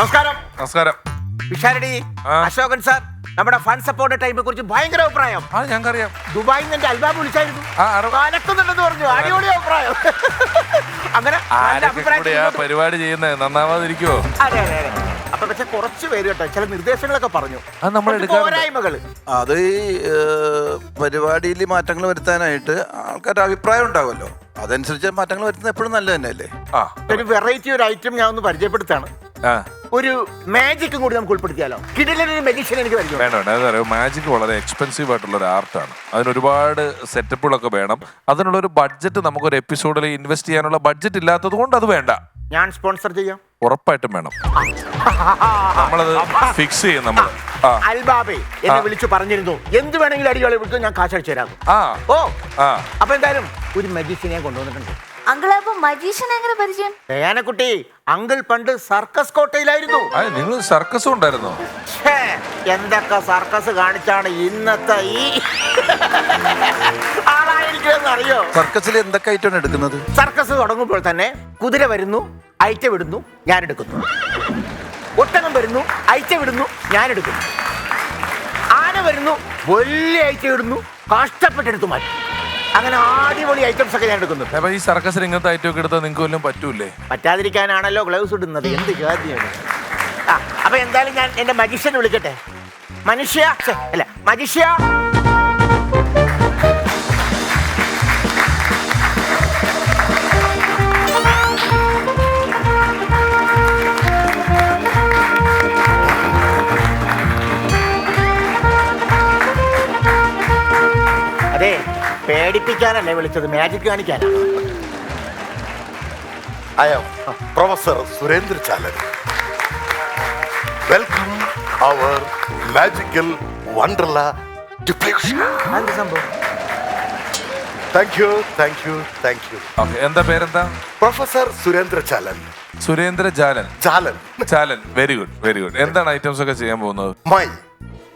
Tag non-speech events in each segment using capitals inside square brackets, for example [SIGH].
നമസ്കാരം. നമസ്കാരം. വിശാരടി അശോകൻ സാർ നമ്മുടെ ഫണ്ട് സപ്പോർട്ട് ടൈമിനെ കുറിച്ച് ഭയങ്കര അഭിപ്രായം. ആ ഞങ്ങൾക്കറിയാം. ദുബായിൽ നിന്ന് എന്റെ അൽബാബ് വിളിച്ചായിരുന്നു. ആ, കലക്കുന്നുണ്ടെന്ന് പറഞ്ഞു. അടിപൊളി അഭിപ്രായം. അങ്ങനെ നല്ല ആരൊക്കെ അഭിപ്രായം കൂടെയാ ഇങ്ങോട്ട് പരിപാടി ചെയ്യുന്നത് നന്നാവാതിരിക്കുവോ? അതെ അതെ അതെ. അപ്പൊ പക്ഷെ കുറച്ച് പേര് കേട്ടോ ചില നിർദ്ദേശങ്ങളൊക്കെ പറഞ്ഞു. അത് നമ്മൾ കുറച്ച് എടുക്കാറുണ്ട്. പോരായ്മകൾ. അത് ഈ പരിപാടിയിൽ മാറ്റങ്ങൾ വരുത്താനായിട്ട് ആൾക്കാരുടെ അഭിപ്രായം ഉണ്ടാവുമല്ലോ. അതനുസരിച്ച് മാറ്റങ്ങൾ വരുത്തുന്നത് എപ്പോഴും നല്ലത് തന്നെയല്ലേ ആ. ഒരു വെറൈറ്റി ഒരു ഐറ്റം ഞാൻ ഒന്ന് പരിചയപ്പെടുത്താണ് ആ. ഒരു മാജിക്കും കൂടി നമുക്ക് ഉൾപ്പെടുത്തിയാലോ? കിടിലൊരു മെഡിഷൻ എനിക്ക് വരും വേണ്ട വേണ്ട. അതറിയോ മാജിക് വളരെ എക്സ്പെൻസീവ് ആയിട്ടുള്ള ഒരു ആർട്ടാണ് അതിന് ഒരുപാട് സെറ്റപ്പുകളൊക്കെ വേണം. അതിനുള്ള ഒരു ബഡ്ജറ്റ് നമുക്കൊരു എപ്പിസോഡിൽ ഇൻവെസ്റ്റ് ചെയ്യാനുള്ള ബഡ്ജറ്റ് ഇല്ലാത്തത് കൊണ്ട് അത് വേണ്ട. ഞാൻ സ്പോൺസർ ചെയ്യാം? ഉറപ്പായിട്ടും വേണം. നമ്മളത് ഫിക്സ് ചെയ്യും നമ്മൾ ആ. അൽബാബെ എന്നെ വിളിച്ചു പറഞ്ഞിരുന്നു. എന്ത് വേണമെങ്കിലും അടികളെ വിളിക്കും ഞാൻ കാശ് അടിച്ചു തരാം. ആ. ഓ. ആ. അപ്പൊ എന്തായാലും ഒരു മെഡിസിനെ കൊണ്ടുവന്നിട്ടുണ്ട്. അങ്കിൾ അപ്പൊ മജീഷ്യൻ എങ്ങനെ പരിചയം? ദയാനക്കുട്ടി അങ്കിൾ പണ്ട് സർക്കസ് കോട്ടയിലായിരുന്നു. നിങ്ങൾ സർക്കസ് ഉണ്ടായിരുന്നോ? ഛേ, എന്തൊക്കെ സർക്കസ് കാണിച്ചാണ് ഇന്നത്തെ ഈ ആളായിരിക്കുമെന്ന് അറിയോ സർക്കസിൽ എന്തൊക്കെ എടുക്കുന്നത്? സർക്കസ് തുടങ്ങുമ്പോൾ തന്നെ കുതിര വരുന്നു അയച്ച വിടുന്നു ഞാൻ എടുക്കുന്നു. ഒട്ടകം വരുന്നു അയച്ച വിടുന്നു ഞാൻ എടുക്കുന്നു. ആന വരുന്നു വലിയ അയച്ച വിടുന്നു കഷ്ടപ്പെട്ടെടുത്തു മാറ്റി അങ്ങനെ അടിപൊളി ഐറ്റംസ് ഒക്കെ ഞാൻ എടുക്കുന്നു. അപ്പൊ ഈ സർക്കസിൽ ഇങ്ങനത്തെ ഐറ്റം ഒക്കെ എടുത്താൽ നിങ്ങൾക്ക് വല്ലതും പറ്റൂലേ പറ്റാതിരിക്കാനാണല്ലോ ഗ്ലൗസ് ഇടുന്നത്. എന്ത് കാര്യമാണ് ആ അപ്പൊ എന്തായാലും ഞാൻ എന്റെ മജിഷ്യനെ വിളിക്കട്ടെ. മനുഷ്യ ഛെ, അല്ല മജിഷ്യ കാണിക്കാനല്ലേ വിളിച്ചത്? മാജിക് കാണിക്കാനാണ് അയ്യോ professor Surendra Chalan. Welcome our magical Wonderla എന്താ പേരെന്താ? Professor Surendra Chalan. Surendra Jalan Jalan Chalan. Very good very good എന്താണ് ഐറ്റംസ് ഒക്കെ ചെയ്യാൻ പോകുന്നത്? മൈ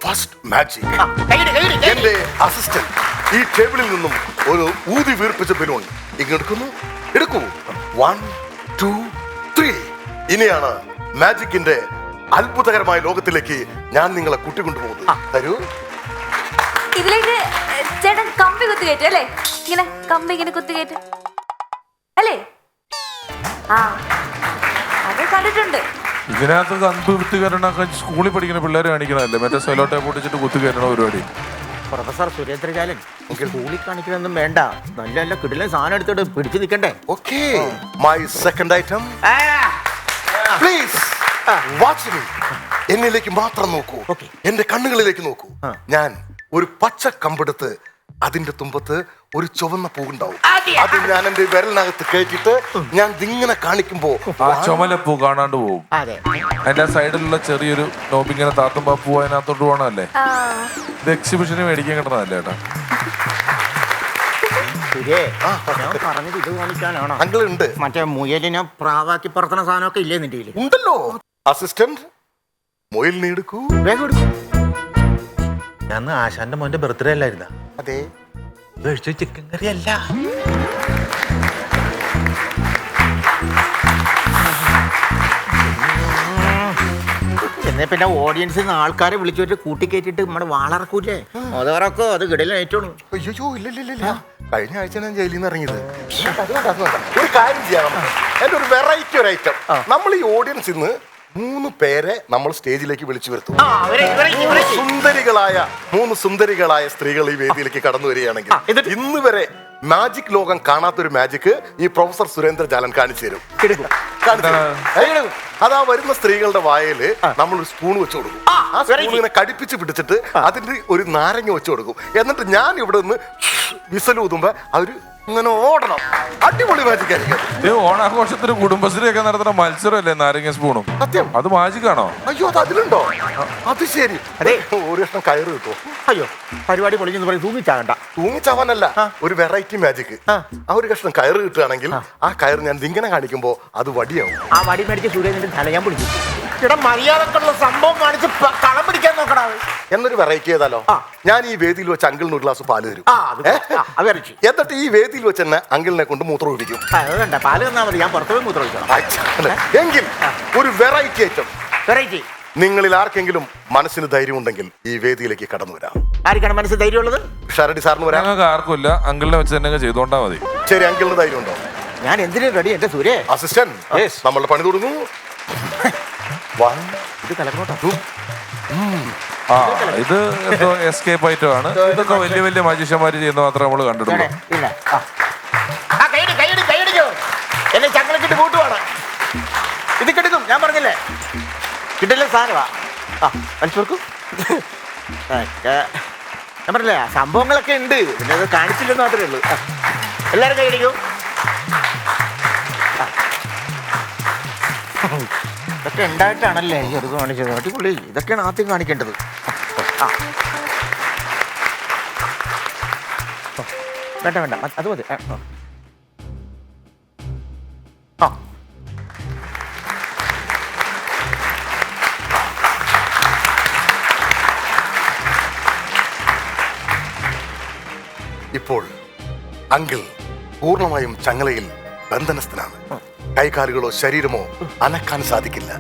ഫസ്റ്റ് മാജിക് എന്റെ അസിസ്റ്റന്റ് ഈ ടേബിളിൽ നിന്നും ഒരു ഊതി വീർപ്പിച്ച ബലൂൺ ഇങ്ങെടുക്കുന്നു. എടുക്കൂ. വൺ ടു ത്രീ ഇനിയാണ് മാജിക്കിന്റെ അത്ഭുതകരമായ ലോകത്തിലേക്ക് ഞാൻ നിങ്ങളെ കൂട്ടിക്കൊണ്ടുപോകുന്നത്. തരൂ. ഇതിലേക്ക് ചേട്ടൻ കമ്പി കുത്തി കയറ്റും അല്ലേ? ഇങ്ങനെ കമ്പി ഇങ്ങനെ കുത്തി കയറ്റും അല്ലേ? ആ. അത് കണ്ടിട്ടുണ്ട്. ഇതിനകത്ത് കമ്പ് വിത്ത് കയറണൊക്കെ സ്കൂളിൽ പഠിക്കുന്ന പിള്ളേർ കാണിക്കണമല്ലേ മറ്റേ സെലോട്ടെ പൊട്ടിച്ചിട്ട് കുത്തുകയറ്റണ കയറണ പരിപാടി. പ്രൊഫസർ സുരേന്ദ്രജാലൻ സ്കൂളിൽ കാണിക്കണമെന്നും വേണ്ട. നല്ല നല്ല കിടിലൻ സാധനം എടുത്തിട്ട് പിടിച്ചു നിൽക്കണ്ടേ? Okay my second item please watch me എന്നിലേക്ക് മാത്രം നോക്കൂ. Okay. എന്റെ കണ്ണുകളിലേക്ക് നോക്കൂ. ഞാൻ ഒരു പച്ച കമ്പെടുത്ത് അതിന്റെ തുമ്പത്ത് ഒരു ചുവന്ന പൂവുണ്ടാവും. അതെ. അത് ഞാൻ എന്റെ വിരലിനകത്ത് കയറ്റിട്ട് ഞാൻ ഇതിങ്ങനെ കാണിക്കുമ്പോ ആ പൂ കാണാണ്ട് പോവും. അതെ. അതിന്റെ സൈഡിലുള്ള ചെറിയൊരു നോബിങ്ങനെ താത്തുമ്പോ പൂ അതിനകത്തോട്ട് പോകണമല്ലേ ആ. ഇത് എക്സിബിഷന് മേടിക്കാൻ കിട്ടണതല്ലേ ചേട്ടാ സുരേ ഞാൻ പറഞ്ഞത് ഇത് കാണിക്കാനാണോ? അങ്കിൾ ഉണ്ട് മറ്റേ മുയലിനെ പ്രാവാക്കി പറത്തണ സാധനമൊക്കെ ഇല്ലേ നിന്റെ കയ്യിൽ? ഉണ്ടല്ലോ. അസിസ്റ്റന്റ് മൊയിൽ നീ എടുക്കൂ വേഗം എടുക്കൂ. ഞാൻ ആശാന്റെ മോന്റെ ബർത്ത്ഡേ അല്ലായിരുന്ന? അതെ. ചിക്കൻ കറി അല്ല. എന്നേ പിന്നെ ഓഡിയൻസിൽ നിന്ന് ആൾക്കാരെ വിളിച്ചു വെച്ച് കൂട്ടിക്കയറ്റിട്ട് നമ്മുടെ വാളറക്കൂലേ? അതറക്കോ അത് കിടലും ഏറ്റവും അയ്യോ ഇല്ല ഇല്ല ഇല്ല കഴിഞ്ഞ ആഴ്ച ഞാൻ ജയിലിൽ നിന്ന് ഇറങ്ങിയത്. അത് അത്. ഒരു കാര്യം ചെയ്യാം. എന്റെ ഒരു വെറൈറ്റി ഒരു ഐറ്റം നമ്മൾ ഈ ഓഡിയൻസിൽ നിന്ന് മൂന്ന് പേരെ നമ്മൾ സ്റ്റേജിലേക്ക് വിളിച്ചു വരുത്തും. സുന്ദരികളായ മൂന്ന് സുന്ദരികളായ സ്ത്രീകൾ ഈ വേദിയിലേക്ക് കടന്നു വരികയാണെങ്കിൽ ഇന്ന് വരെ മാജിക് ലോകം കാണാത്തൊരു മാജിക് ഈ പ്രൊഫസർ സുരേന്ദ്ര ജാലൻ കാണിച്ചു തരും. അതാ വരുന്ന സ്ത്രീകളുടെ വായൽ നമ്മൾ ഒരു സ്പൂൺ വെച്ച് കൊടുക്കും. ആ, സ്പൂണിനെ കടിപ്പിച്ച് പിടിച്ചിട്ട് അതിന്റെ ഒരു നാരങ്ങ വെച്ച് കൊടുക്കും. എന്നിട്ട് ഞാൻ ഇവിടെ നിന്ന് വിസലൂതുമ്പോ അവർ ഇങ്ങനെ ഓടണം. അടിപൊളി മാജിക് ആയിരിക്കും ഓണാഘോഷത്തിന് കുടുംബശ്രീയൊക്കെ നടത്തുന്ന മത്സരമല്ലേ നാരങ്ങ സ്പൂണും? സത്യം. അത് മാജിക്കാണോ അയ്യോ അത് അതിലുണ്ടോ? അത് ശരി. അതെ. ഒരു കഷ്ണം കയറ് കിട്ടുമോ അയ്യോ പരിപാടി പൊളിഞ്ഞെന്ന് പറയും തൂങ്ങിച്ചാകണ്ട. തൂങ്ങിച്ചാവാനല്ല ഒരു വെറൈറ്റി മാജിക് ആ. ഒരു കഷ്ണം കയറ് കിട്ടുകയാണെങ്കിൽ ആ. കയറ് ഞാൻ ഇങ്ങനെ കാണിക്കുമ്പോ അത് വടിയാവും. ആ വടി മേടിച്ച് സൂര്യന്റെ തല ഞാൻ പിടിച്ചു. ഇവിടെ മര്യാദക്കുള്ള സംഭവം കാണിച്ച് കളം പിടിക്കാൻ നോക്കടാ എന്നൊരു വെറൈറ്റി ചെയ്താലോ ഞാൻ ഈ വേദിയിൽ വെച്ച് അങ്കിളിന് ഒരു ഗ്ലാസ് പാൽ തരും. ആ അത് അത് വരച്ചു എന്നിട്ട് ഈ വേദിയിൽ വെച്ച് തന്നെ അങ്കിളിനെ കൊണ്ട് മൂത്രം ഒഴിക്കും അത് വേണ്ട. പാൽ തന്നാൽ മതി. ഞാൻ പുറത്തു പോയി മൂത്രം ഒഴിക്കണം എങ്കിൽ ഒരു വെറൈറ്റി ഐറ്റം വെറൈറ്റി നിങ്ങളിൽ ആർക്കെങ്കിലും മനസ്സിന് ധൈര്യമുണ്ടെങ്കിൽ ഈ വേദിയിലേക്ക് കടന്നു വരാം. ആർക്കാണ് മനസ്സിൽ ധൈര്യമുള്ളത്? ഷരടി സാറിന് വരാം. ഞങ്ങൾക്ക് ആർക്കുമില്ല അങ്കിളിനെ വെച്ച് തന്നെ അങ്ങ് ചെയ്തോണ്ടാ മതി. ശരി അങ്കിളിന് ധൈര്യം ഉണ്ടോ ഞാൻ എന്തിനും റെഡി എന്റെ സൂര്യ അസിസ്റ്റന്റ് നമ്മളുടെ പണി തുടങ്ങുന്നു [LAUGHS] ഇത് കലക്കോട്ടോ ആ ഇത് എന്തോ എസ്കേപ്പ് ഐറ്റം ആണ്. ഇതൊക്കെ വലിയ വലിയ മജീഷ്യന്മാര് ചെയ്യുന്ന മാത്രമേ നമ്മൾ കണ്ടിട്ടുള്ളൂ. ഇല്ല ആ. ആ, കൈയടി കൈയടി എന്നെ ചങ്ങലക്കിട്ട് കൂട്ടുവാണ് ഇത് കിടക്കും ഞാൻ പറഞ്ഞില്ലേ? കിട്ടില്ല സാധനമാ ആ മനസ്സിൽ കൊടുക്കും. ഞാൻ പറഞ്ഞില്ലേ ആ സംഭവങ്ങളൊക്കെ ഉണ്ട്. പിന്നെ അത് കാണിച്ചില്ലെന്ന് മാത്രമേ ഉള്ളൂ. എല്ലാവരും കൈയടിക്കൂ ആ. ഇതൊക്കെ ഉണ്ടായിട്ടാണല്ലേ ഈ ചെറുത് കാണിച്ചത്? അടിപൊളി. ഇതൊക്കെയാണ് ആദ്യം കാണിക്കേണ്ടത്. ആ. വേണ്ട വേണ്ട. അത് മതി. ആ ഇപ്പോൾ അങ്കിൾ പൂർണമായും ചങ്ങലയിൽ ബന്ധനസ്ഥനാണ്. കൈകാലുകളോ ശരീരമോ അനക്കാൻ സാധിക്കില്ല.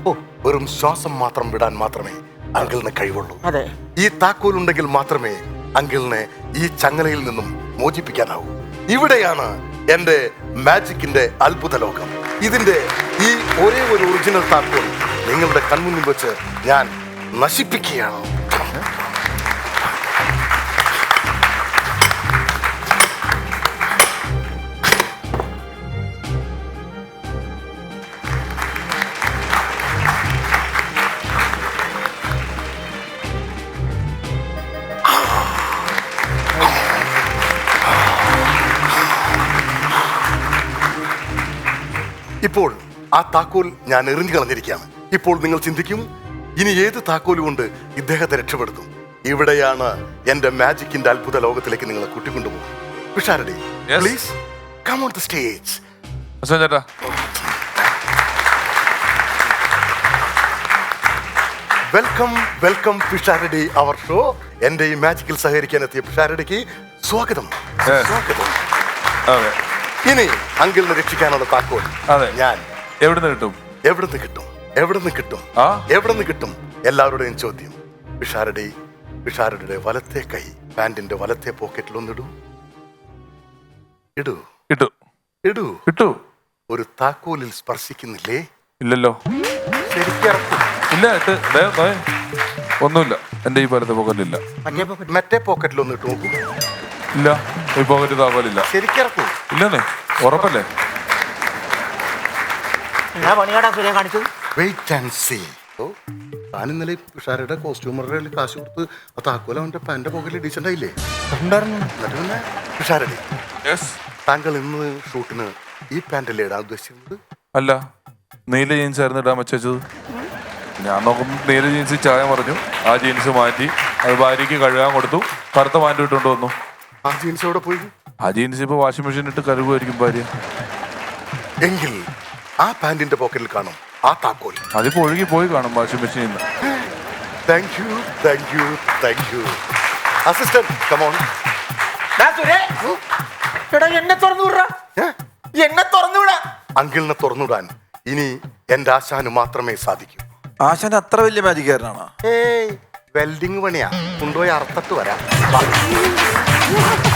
വെറും ശ്വാസം മാത്രം വിടാൻ മാത്രമേ അങ്കിളിന് കഴിവുള്ളൂ. ഈ താക്കോൽ ഉണ്ടെങ്കിൽ മാത്രമേ അങ്കിളിനെ ഈ ചങ്ങലയിൽ നിന്നും മോചിപ്പിക്കാനാവൂ. ഇവിടെയാണ് എന്റെ മാജിക്കിന്റെ അത്ഭുത ലോകം. ഇതിന്റെ ഈ ഒരേ ഒരു ഒറിജിനൽ താക്കോൽ നിങ്ങളുടെ കൺമുന്നിൽ വെച്ച് ഞാൻ നശിപ്പിക്കുകയാണ്. ഇപ്പോൾ ആ താക്കോൽ ഞാൻ എറിഞ്ഞു കളഞ്ഞിരിക്കുകയാണ്. ഇപ്പോൾ നിങ്ങൾ ചിന്തിക്കും ഇനി ഏത് താക്കോൽ കൊണ്ട് ഇദ്ദേഹത്തെ രക്ഷപ്പെടുത്തും. ഇവിടെയാണ് എന്റെ മാജിക്കിന്റെ അത്ഭുത ലോകത്തിലേക്ക് നിങ്ങളെ കൂട്ടിക്കൊണ്ടുപോകും Pisharody Yes. Please come on the stage ചേട്ടാ. Welcome welcome Pisharody our show എന്റെ ഈ മാജിക്കിൽ സഹകരിക്കാൻ എത്തിയ പിഷാരടിക്ക് സ്വാഗതം. സ്വാഗതം. അതെ ഇനി അങ്കിളിനെ രക്ഷിക്കാനുള്ള താക്കോൽ അതെ. ഞാൻ. എവിടുന്ന് കിട്ടും? എവിടുന്ന് കിട്ടും? എവിടുന്ന് കിട്ടും? ആ? എവിടുന്ന് കിട്ടും? എല്ലാവരുടെയും ചോദ്യം. പിഷാരുടെ പിഷാരുടെ വലത്തെ കൈ പാന്റിന്റെ വലത്തെ പോക്കറ്റിൽ ഒന്നിടൂ ഇടൂ. കിട്ടു ഇടൂ. കിട്ടു ഒരു താക്കോലിൽ സ്പർശിക്കുന്നില്ലേ? ഇല്ലല്ലോ. ഇല്ല ഇട്ട്. ദേ, ദേ. ഒന്നുമില്ല. എന്റെ ഈ പോലത്തെ പോക്കറ്റിലില്ല. മറ്റേ മറ്റേ പോക്കറ്റിൽ ഒന്ന് ഇട്ട്. നോക്കൂ ഇല്ല. ഈ പോക്കറ്റ് താപോലില്ല ശരിക്കിറക്കൂ. ഇല്ലെന്നേ. ഉറപ്പല്ലേ? ഞാൻ പണിയാടാ സൂര്യ കാണിച്ചത് വെയിറ്റ് ആൻഡ് സീ ഓ താൻ ഇന്നലെ പിഷാരയുടെ കോസ്റ്റ്യൂമറുടെ കയ്യിൽ കാശ് കൊടുത്ത് ആ താക്കോൽ അവന്റെ പാന്റെ പോക്കറ്റിൽ ഡീസന്റ് ആയില്ലേ? എന്നിട്ട് പിന്നെ പിഷാരടി യെസ് താങ്കൾ ഇന്ന് ഷൂട്ടിന് ഈ പാന്റല്ലേ ഇടാൻ ഉദ്ദേശിക്കുന്നത് അല്ല നീല ജീൻസ് ആയിരുന്നു ഇടാൻ വെച്ചത് ഞാൻ നോക്കുമ്പോൾ നീല ജീൻസ് ചായ പറഞ്ഞു ആ ജീൻസ് മാറ്റി അത് ഭാര്യയ്ക്ക് കഴുകാൻ കൊടുത്തു. കറുത്ത മാറ്റി ഇട്ടുകൊണ്ട് വന്നു. ആ ജീൻസ് എവിടെ പോയി? ആ ജീൻസ് ഇപ്പൊ വാഷിംഗ് മെഷീൻ ഇട്ട് കഴുകുമായിരിക്കും ഭാര്യ. എങ്കിൽ ആ പാന്റിന്റെ പോക്കറ്റിൽ കാണും ആ താക്കോൽ. അതിപ്പോ ഒഴുകി പോയി കാണും വാഷിംഗ് മെഷീനിൽ നിന്ന് thank you thank you thank you assistant come on എടാ എന്നെ തുറന്നു വിടാ എന്നെ തുറന്നു വിടാ അങ്കിളിനെ തുറന്നുവിടാൻ ഇനി എന്റെ ആശാന് മാത്രമേ സാധിക്കൂ. ആശാൻ അത്ര വലിയ മാജിക്കാരനാണോ ഏയ് വെൽഡിങ് പണിയാ. കൊണ്ടുപോയി അർത്ഥത്ത് വരാം. Yeah. [LAUGHS]